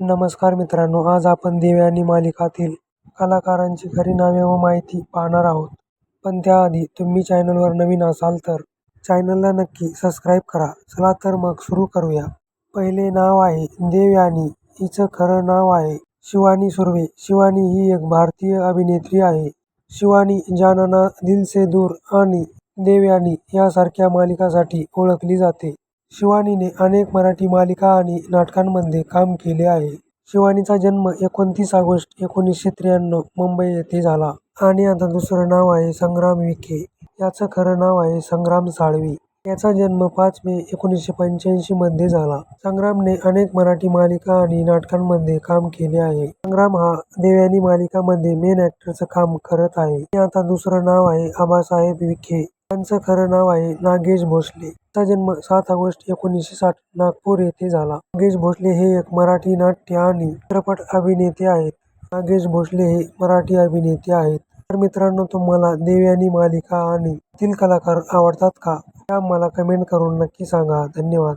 नमस्कार मित्रांनो आज आपण देवयानी मालिकातील कलाकारांची खरी नावे व माहिती पाहणार आहोत. पण त्याआधी तुम्ही चॅनलवर नवीन असाल तर चॅनलला नक्की सबस्क्राईब करा. चला तर मग सुरू करूया. पहिले नाव आहे देवयानी हिचं खरं नाव आहे शिवानी सुर्वे. शिवानी ही एक भारतीय अभिनेत्री आहे. शिवानी जानना दिल से दूर आणि देवयानी यासारख्या मालिकासाठी ओळखली जाते. शिवानीने अनेक मराठी मालिका आणि नाटकांमध्ये काम केले आहे. शिवानीचा जन्म एकोणतीस ऑगस्ट एकोणीसशे त्र्याण्णव मुंबई येथे झाला आणि आता दुसरं नाव आहे संग्राम विखे. याचं खरं नाव आहे संग्राम साळवी. याचा जन्म पाच मे एकोणीसशे पंच्याऐंशी मध्ये झाला. संग्रामने अनेक मराठी मालिका आणि नाटकांमध्ये काम केले आहे. संग्राम हा देवयानी मालिकामध्ये मेन ऍक्टरचं काम करत आहे. आणि आता दुसरं नाव आहे आबासाहेब विखे. यांचं खरं नाव आहे नागेश भोसले. त्यांचा जन्म सात ऑगस्ट एकोणीसशे साठ नागपूर येथे झाला. नागेश भोसले हे एक मराठी नाट्य आणि चित्रपट अभिनेते आहेत. नागेश भोसले हे मराठी अभिनेते आहेत. तर मित्रांनो तुम्हाला देवयानी मालिका आणि तील कलाकार आवडतात का? त्या मला कमेंट करून नक्की सांगा. धन्यवाद.